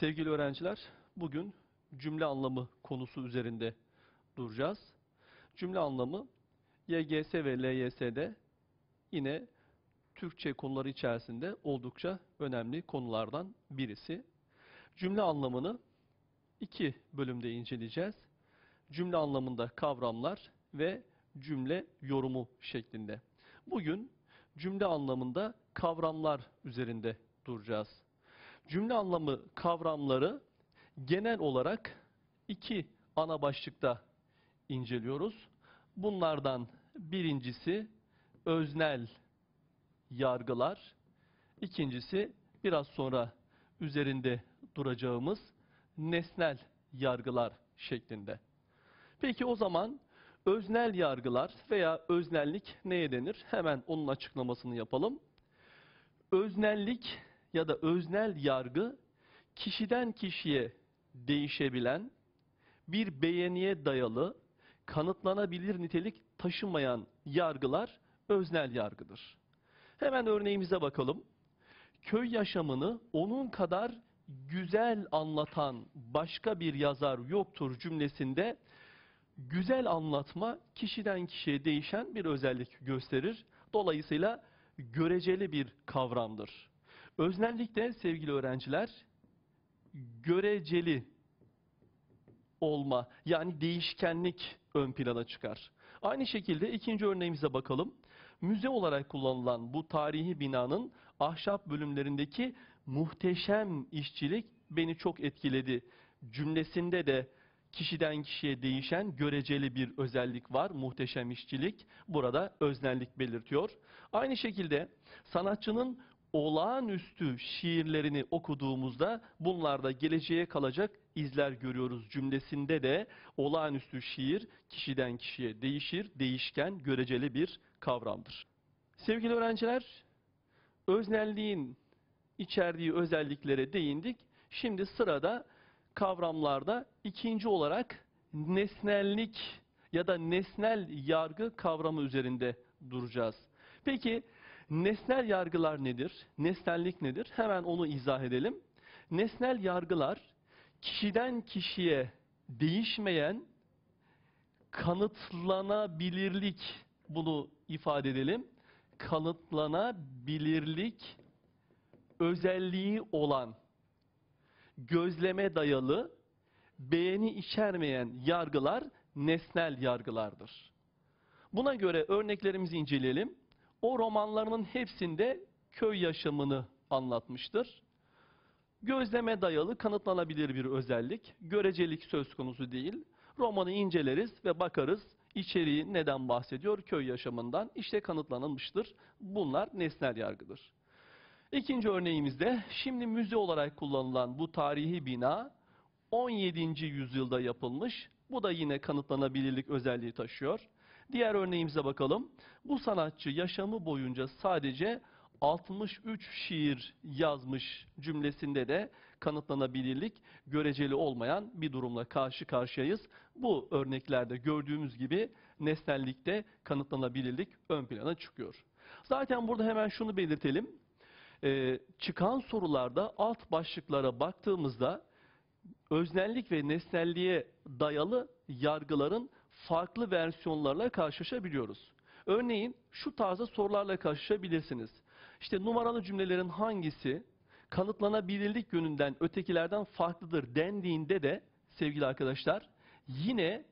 Sevgili öğrenciler, bugün cümle anlamı konusu üzerinde duracağız. Cümle anlamı YGS ve LYS'de yine Türkçe konuları içerisinde oldukça önemli konulardan birisi. Cümle anlamını iki bölümde inceleyeceğiz. Cümle anlamında kavramlar ve cümle yorumu şeklinde. Bugün cümle anlamında kavramlar üzerinde duracağız. Cümle anlamı kavramları genel olarak iki ana başlıkta inceliyoruz. Bunlardan birincisi öznel yargılar, ikincisi biraz sonra üzerinde duracağımız nesnel yargılar şeklinde. Peki o zaman öznel yargılar veya öznellik neye denir? Hemen onun açıklamasını yapalım. Öznellik ya da öznel yargı kişiden kişiye değişebilen, bir beğeniye dayalı, kanıtlanabilir nitelik taşımayan yargılar öznel yargıdır. Hemen örneğimize bakalım. Köy yaşamını onun kadar güzel anlatan başka bir yazar yoktur cümlesinde güzel anlatma kişiden kişiye değişen bir özellik gösterir. Dolayısıyla göreceli bir kavramdır. Öznellik de sevgili öğrenciler göreceli olma yani değişkenlik ön plana çıkar. Aynı şekilde ikinci örneğimize bakalım. Müze olarak kullanılan bu tarihi binanın ahşap bölümlerindeki muhteşem işçilik beni çok etkiledi. Cümlesinde de kişiden kişiye değişen göreceli bir özellik var. Muhteşem işçilik burada öznellik belirtiyor. Aynı şekilde sanatçının olağanüstü şiirlerini okuduğumuzda bunlarda geleceğe kalacak izler görüyoruz cümlesinde de olağanüstü şiir kişiden kişiye değişir, değişken, göreceli bir kavramdır. Sevgili öğrenciler, öznelliğin içerdiği özelliklere değindik. Şimdi sırada kavramlarda ikinci olarak nesnellik ya da nesnel yargı kavramı üzerinde duracağız. Peki nesnel yargılar nedir? Nesnellik nedir? Hemen onu izah edelim. Nesnel yargılar kişiden kişiye değişmeyen kanıtlanabilirlik bunu ifade edelim. Kanıtlanabilirlik özelliği olan gözleme dayalı beğeni içermeyen yargılar nesnel yargılardır. Buna göre örneklerimizi inceleyelim. O romanlarının hepsinde köy yaşamını anlatmıştır. Gözleme dayalı kanıtlanabilir bir özellik, görecelik söz konusu değil. Romanı inceleriz ve bakarız içeriği neden bahsediyor? Köy yaşamından. İşte kanıtlanılmıştır. Bunlar nesnel yargıdır. İkinci örneğimizde şimdi müze olarak kullanılan bu tarihi bina 17. yüzyılda yapılmış. Bu da yine kanıtlanabilirlik özelliği taşıyor. Diğer örneğimize bakalım. Bu sanatçı yaşamı boyunca sadece 63 şiir yazmış cümlesinde de kanıtlanabilirlik göreceli olmayan bir durumla karşı karşıyayız. Bu örneklerde gördüğümüz gibi nesnellikte kanıtlanabilirlik ön plana çıkıyor. Zaten burada hemen şunu belirtelim. Ee, çıkan sorularda alt başlıklara baktığımızda öznellik ve nesnelliğe dayalı yargıların farklı versiyonlarla karşılaşabiliyoruz. Örneğin şu tarzda sorularla karşılaşabilirsiniz. İşte numaralı cümlelerin hangisi kanıtlanabilirlik yönünden ötekilerden farklıdır dendiğinde de sevgili arkadaşlar yine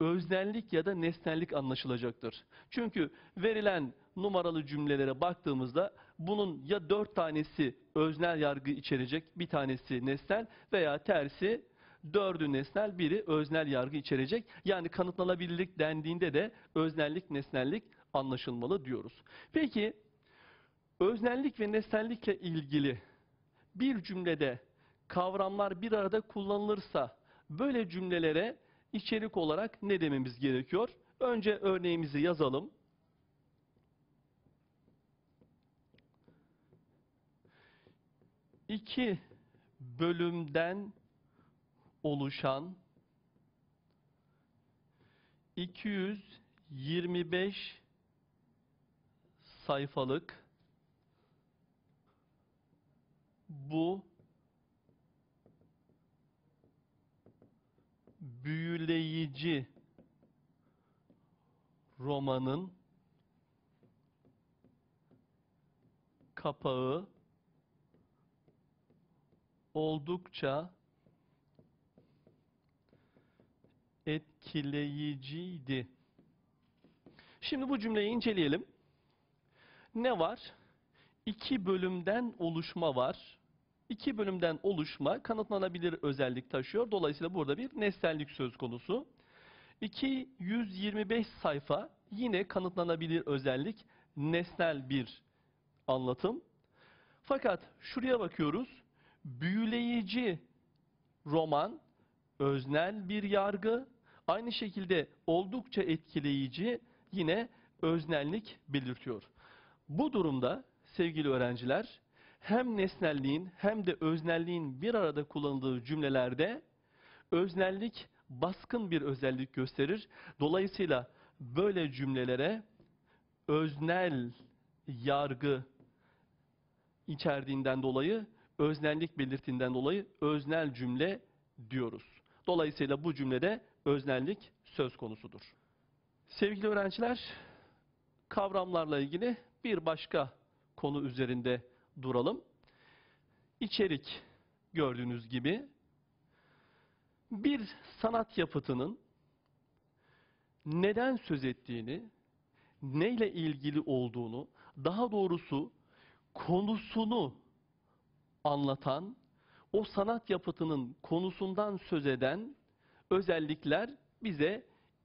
öznellik ya da nesnellik anlaşılacaktır. Çünkü verilen numaralı cümlelere baktığımızda bunun ya dört tanesi öznel yargı içerecek, bir tanesi nesnel veya tersi dördü nesnel, biri öznel yargı içerecek. Yani kanıtlanabilirlik dendiğinde de öznellik, nesnellik anlaşılmalı diyoruz. Peki öznellik ve nesnellikle ilgili bir cümlede kavramlar bir arada kullanılırsa böyle cümlelere içerik olarak ne dememiz gerekiyor? Önce örneğimizi yazalım. İki bölümden oluşan 225 sayfalık bu büyüleyici romanın kapağı oldukça etkileyiciydi. Şimdi bu cümleyi inceleyelim. Ne var? İki bölümden oluşma var. İki bölümden oluşma kanıtlanabilir özellik taşıyor. Dolayısıyla burada bir nesnellik söz konusu. 225 sayfa yine kanıtlanabilir özellik nesnel bir anlatım. Fakat şuraya bakıyoruz. Büyüleyici roman öznel bir yargı. Aynı şekilde oldukça etkileyici yine öznellik belirtiyor. Bu durumda sevgili öğrenciler hem nesnelliğin hem de öznelliğin bir arada kullanıldığı cümlelerde öznellik baskın bir özellik gösterir. Dolayısıyla böyle cümlelere öznel yargı içerdiğinden dolayı, öznellik belirtinden dolayı öznel cümle diyoruz. Dolayısıyla bu cümlede öznellik söz konusudur. Sevgili öğrenciler, kavramlarla ilgili bir başka konu üzerinde duralım. İçerik gördüğünüz gibi bir sanat yapıtının neden söz ettiğini, neyle ilgili olduğunu, daha doğrusu konusunu anlatan, o sanat yapıtının konusundan söz eden özellikler bize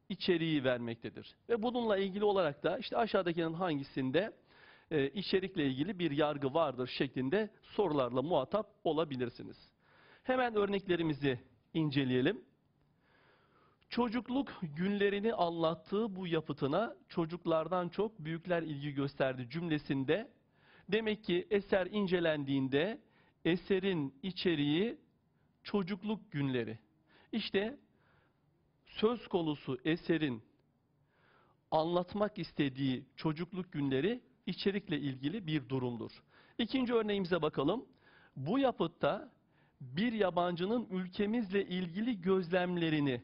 içeriği vermektedir. Ve bununla ilgili olarak da işte aşağıdakinin hangisinde e, içerikle ilgili bir yargı vardır şeklinde sorularla muhatap olabilirsiniz. Hemen örneklerimizi inceleyelim. Çocukluk günlerini anlattığı bu yapıtına çocuklardan çok büyükler ilgi gösterdi cümlesinde demek ki eser incelendiğinde eserin içeriği çocukluk günleri. İşte söz konusu eserin anlatmak istediği çocukluk günleri içerikle ilgili bir durumdur. İkinci örneğimize bakalım. Bu yapıtta bir yabancının ülkemizle ilgili gözlemlerini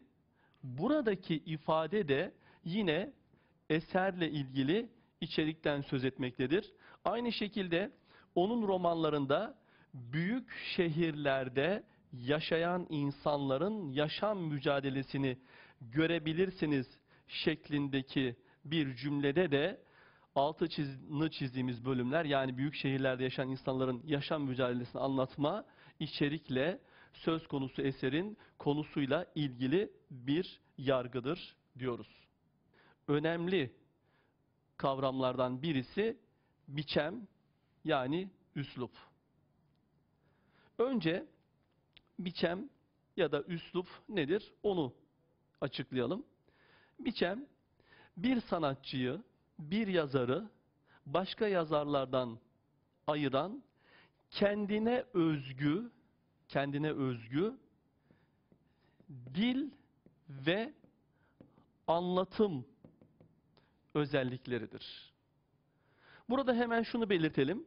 buradaki ifade de yine eserle ilgili içerikten söz etmektedir. Aynı şekilde onun romanlarında büyük şehirlerde yaşayan insanların yaşam mücadelesini görebilirsiniz şeklindeki bir cümlede de altı çizini çizdiğimiz bölümler yani büyük şehirlerde yaşayan insanların yaşam mücadelesini anlatma içerikle söz konusu eserin konusuyla ilgili bir yargıdır diyoruz. Önemli kavramlardan birisi biçem yani üslup. Önce biçem ya da üslup nedir onu açıklayalım. Biçem bir sanatçıyı, bir yazarı başka yazarlardan ayıran kendine özgü, kendine özgü dil ve anlatım özellikleridir. Burada hemen şunu belirtelim.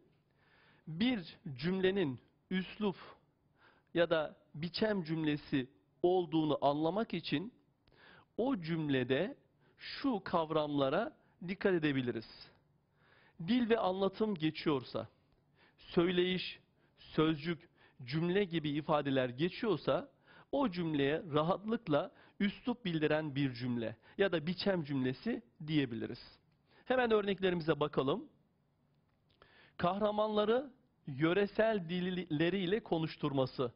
Bir cümlenin üslup ya da biçem cümlesi olduğunu anlamak için o cümlede şu kavramlara dikkat edebiliriz. Dil ve anlatım geçiyorsa, söyleyiş, sözcük, cümle gibi ifadeler geçiyorsa o cümleye rahatlıkla üslup bildiren bir cümle ya da biçem cümlesi diyebiliriz. Hemen örneklerimize bakalım. Kahramanları yöresel dilleriyle konuşturması.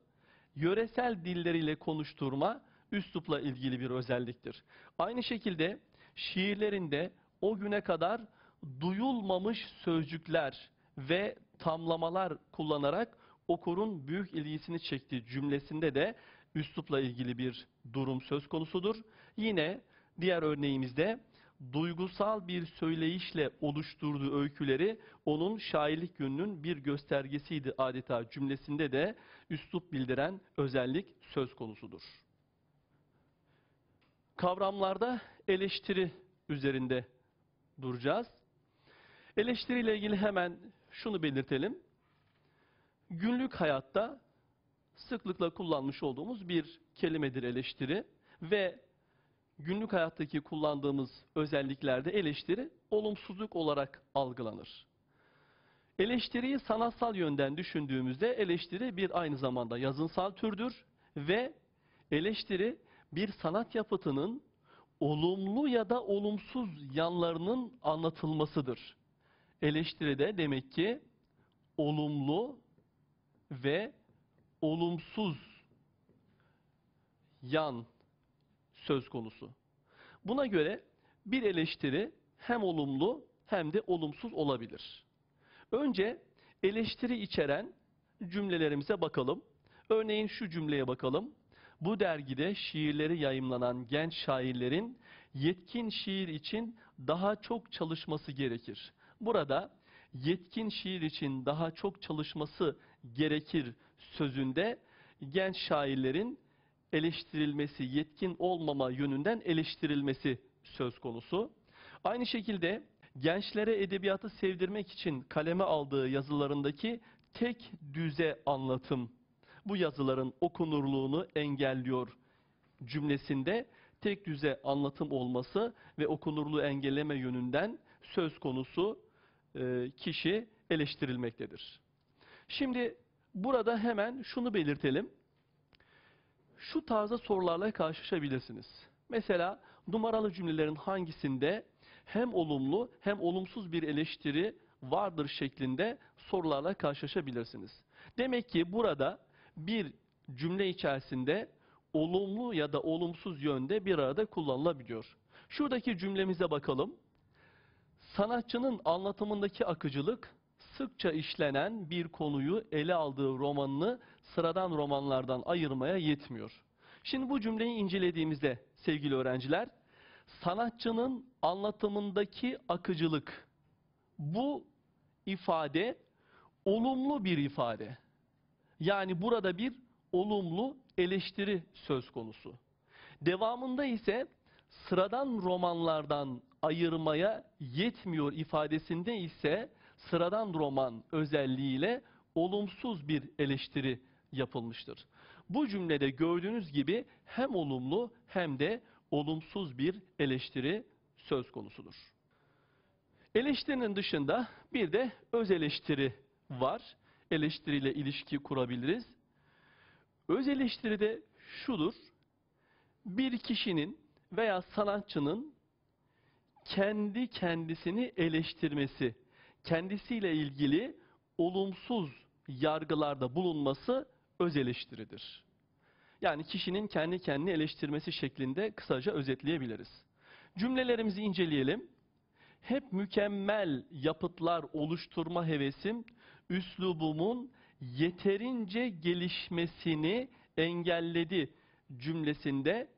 Yöresel dilleriyle konuşturma üslupla ilgili bir özelliktir. Aynı şekilde şiirlerinde o güne kadar duyulmamış sözcükler ve tamlamalar kullanarak okurun büyük ilgisini çektiği cümlesinde de üslupla ilgili bir durum söz konusudur. Yine diğer örneğimizde duygusal bir söyleyişle oluşturduğu öyküleri onun şairlik yönünün bir göstergesiydi adeta cümlesinde de üslup bildiren özellik söz konusudur. Kavramlarda eleştiri üzerinde duracağız. Eleştiriyle ilgili hemen şunu belirtelim. Günlük hayatta sıklıkla kullanmış olduğumuz bir kelimedir eleştiri ve günlük hayattaki kullandığımız özelliklerde eleştiri olumsuzluk olarak algılanır. Eleştiriyi sanatsal yönden düşündüğümüzde eleştiri bir aynı zamanda yazınsal türdür ve eleştiri bir sanat yapıtının olumlu ya da olumsuz yanlarının anlatılmasıdır. Eleştiride demek ki olumlu ve olumsuz yan söz konusu. Buna göre bir eleştiri hem olumlu hem de olumsuz olabilir. Önce eleştiri içeren cümlelerimize bakalım. Örneğin şu cümleye bakalım. Bu dergide şiirleri yayımlanan genç şairlerin yetkin şiir için daha çok çalışması gerekir. Burada yetkin şiir için daha çok çalışması gerekir sözünde genç şairlerin eleştirilmesi, yetkin olmama yönünden eleştirilmesi söz konusu. Aynı şekilde gençlere edebiyatı sevdirmek için kaleme aldığı yazılarındaki tek düze anlatım bu yazıların okunurluğunu engelliyor cümlesinde tek düze anlatım olması ve okunurluğu engelleme yönünden söz konusu e, kişi eleştirilmektedir. Şimdi burada hemen şunu belirtelim. Şu tarzda sorularla karşılaşabilirsiniz. Mesela numaralı cümlelerin hangisinde hem olumlu hem olumsuz bir eleştiri vardır şeklinde sorularla karşılaşabilirsiniz. Demek ki burada bir cümle içerisinde olumlu ya da olumsuz yönde bir arada kullanılabiliyor. Şuradaki cümlemize bakalım. Sanatçının anlatımındaki akıcılık sıkça işlenen bir konuyu ele aldığı romanını sıradan romanlardan ayırmaya yetmiyor. Şimdi bu cümleyi incelediğimizde sevgili öğrenciler, sanatçının anlatımındaki akıcılık bu ifade olumlu bir ifade. Yani burada bir olumlu eleştiri söz konusu. Devamında ise sıradan romanlardan ayırmaya yetmiyor ifadesinde ise sıradan roman özelliğiyle olumsuz bir eleştiri yapılmıştır. Bu cümlede gördüğünüz gibi hem olumlu hem de olumsuz bir eleştiri söz konusudur. Eleştirinin dışında bir de öz eleştiri var. Eleştiriyle ilişki kurabiliriz. Öz eleştiri de şudur. Bir kişinin veya sanatçının kendi kendisini eleştirmesi, kendisiyle ilgili olumsuz yargılarda bulunması öz eleştiridir. Yani kişinin kendi kendini eleştirmesi şeklinde kısaca özetleyebiliriz. Cümlelerimizi inceleyelim. Hep mükemmel yapıtlar oluşturma hevesim, üslubumun yeterince gelişmesini engelledi cümlesinde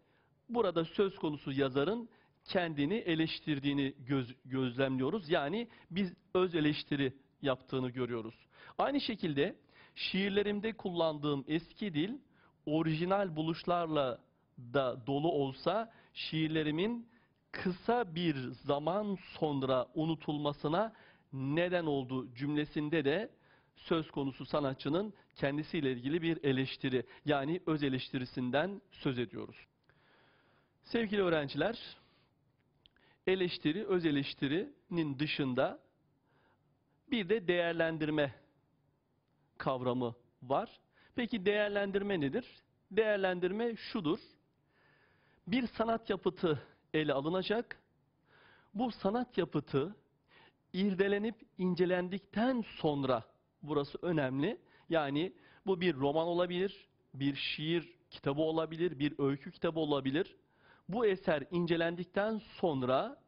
burada söz konusu yazarın kendini eleştirdiğini göz, gözlemliyoruz. Yani biz öz eleştiri yaptığını görüyoruz. Aynı şekilde şiirlerimde kullandığım eski dil orijinal buluşlarla da dolu olsa şiirlerimin kısa bir zaman sonra unutulmasına neden olduğu cümlesinde de söz konusu sanatçının kendisiyle ilgili bir eleştiri yani öz eleştirisinden söz ediyoruz. Sevgili öğrenciler, eleştiri, öz eleştirinin dışında bir de değerlendirme kavramı var. Peki değerlendirme nedir? Değerlendirme şudur. Bir sanat yapıtı ele alınacak. Bu sanat yapıtı irdelenip incelendikten sonra burası önemli. Yani bu bir roman olabilir, bir şiir kitabı olabilir, bir öykü kitabı olabilir. Bu eser incelendikten sonra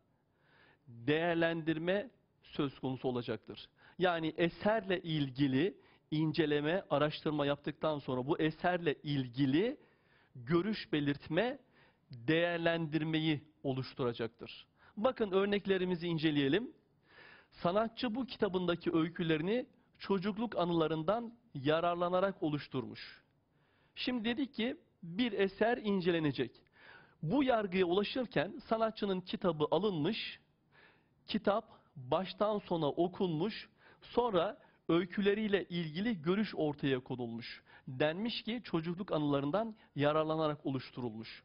değerlendirme söz konusu olacaktır. Yani eserle ilgili inceleme, araştırma yaptıktan sonra bu eserle ilgili görüş belirtme, değerlendirmeyi oluşturacaktır. Bakın örneklerimizi inceleyelim. Sanatçı bu kitabındaki öykülerini çocukluk anılarından yararlanarak oluşturmuş. Şimdi dedik ki bir eser incelenecek. Bu yargıya ulaşırken sanatçının kitabı alınmış, kitap baştan sona okunmuş, sonra öyküleriyle ilgili görüş ortaya konulmuş. Denmiş ki çocukluk anılarından yararlanarak oluşturulmuş.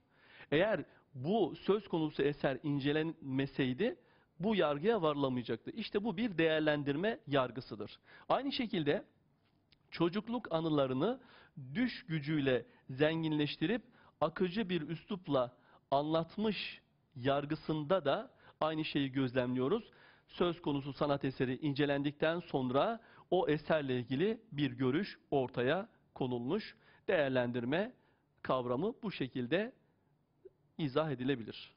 Eğer bu söz konusu eser incelenmeseydi bu yargıya varılamayacaktı. İşte bu bir değerlendirme yargısıdır. Aynı şekilde çocukluk anılarını düş gücüyle zenginleştirip akıcı bir üslupla anlatmış yargısında da aynı şeyi gözlemliyoruz. Söz konusu sanat eseri incelendikten sonra o eserle ilgili bir görüş ortaya konulmuş. Değerlendirme kavramı bu şekilde izah edilebilir.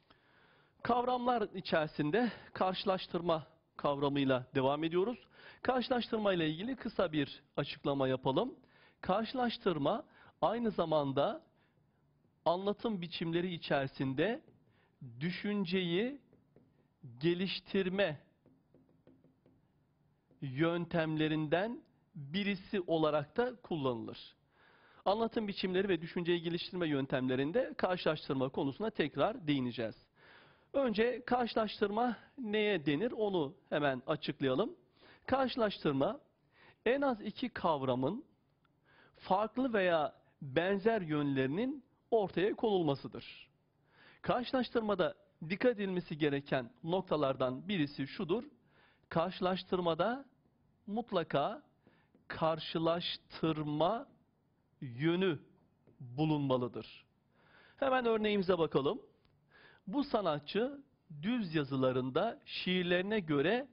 Kavramlar içerisinde karşılaştırma kavramıyla devam ediyoruz. Karşılaştırma ile ilgili kısa bir açıklama yapalım. Karşılaştırma aynı zamanda anlatım biçimleri içerisinde düşünceyi geliştirme yöntemlerinden birisi olarak da kullanılır. Anlatım biçimleri ve düşünceyi geliştirme yöntemlerinde karşılaştırma konusuna tekrar değineceğiz. Önce karşılaştırma neye denir onu hemen açıklayalım. Karşılaştırma en az iki kavramın farklı veya benzer yönlerinin ortaya konulmasıdır. Karşılaştırmada dikkat edilmesi gereken noktalardan birisi şudur. Karşılaştırmada mutlaka karşılaştırma yönü bulunmalıdır. Hemen örneğimize bakalım. Bu sanatçı düz yazılarında şiirlerine göre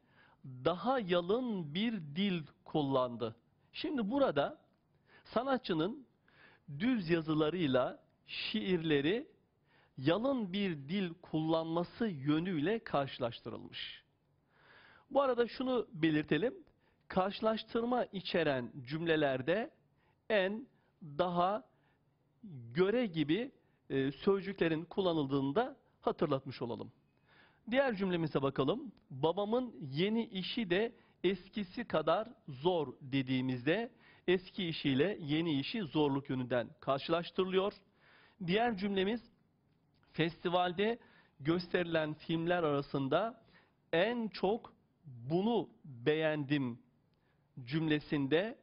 daha yalın bir dil kullandı. Şimdi burada sanatçının düz yazılarıyla şiirleri yalın bir dil kullanması yönüyle karşılaştırılmış. Bu arada şunu belirtelim. Karşılaştırma içeren cümlelerde en, daha, göre gibi e, sözcüklerin kullanıldığında hatırlatmış olalım. Diğer cümlemize bakalım. Babamın yeni işi de eskisi kadar zor dediğimizde eski işiyle yeni işi zorluk yönünden karşılaştırılıyor. Diğer cümlemiz festivalde gösterilen filmler arasında en çok bunu beğendim cümlesinde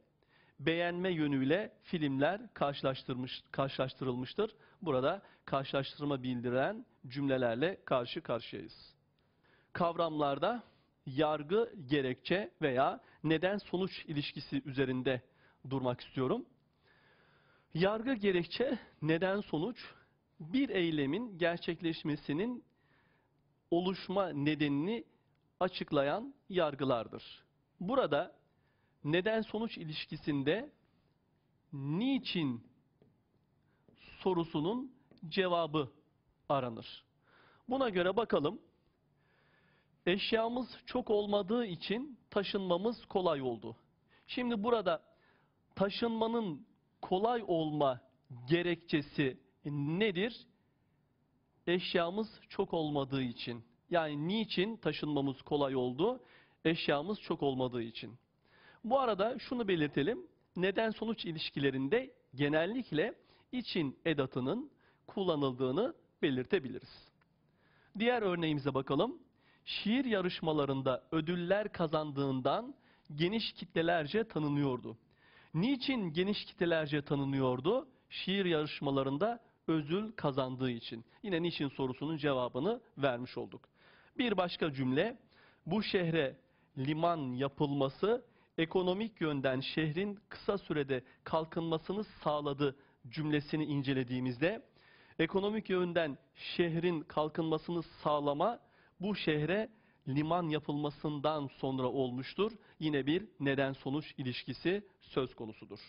beğenme yönüyle filmler karşılaştırmış, karşılaştırılmıştır. Burada karşılaştırma bildiren cümlelerle karşı karşıyayız. Kavramlarda yargı, gerekçe veya neden-sonuç ilişkisi üzerinde durmak istiyorum. Yargı, gerekçe, neden-sonuç bir eylemin gerçekleşmesinin oluşma nedenini açıklayan yargılardır. Burada neden-sonuç ilişkisinde niçin sorusunun cevabı aranır. Buna göre bakalım. Eşyamız çok olmadığı için taşınmamız kolay oldu. Şimdi burada taşınmanın kolay olma gerekçesi nedir? Eşyamız çok olmadığı için. Yani niçin taşınmamız kolay oldu? Eşyamız çok olmadığı için. Bu arada şunu belirtelim. Neden sonuç ilişkilerinde genellikle için edatının kullanıldığını belirtebiliriz. Diğer örneğimize bakalım. Şiir yarışmalarında ödüller kazandığından geniş kitlelerce tanınıyordu. Niçin geniş kitlelerce tanınıyordu? Şiir yarışmalarında ödül kazandığı için. Yine niçin sorusunun cevabını vermiş olduk. Bir başka cümle, bu şehre liman yapılması ekonomik yönden şehrin kısa sürede kalkınmasını sağladı cümlesini incelediğimizde ekonomik yönden şehrin kalkınmasını sağlama bu şehre liman yapılmasından sonra olmuştur. Yine bir neden sonuç ilişkisi söz konusudur.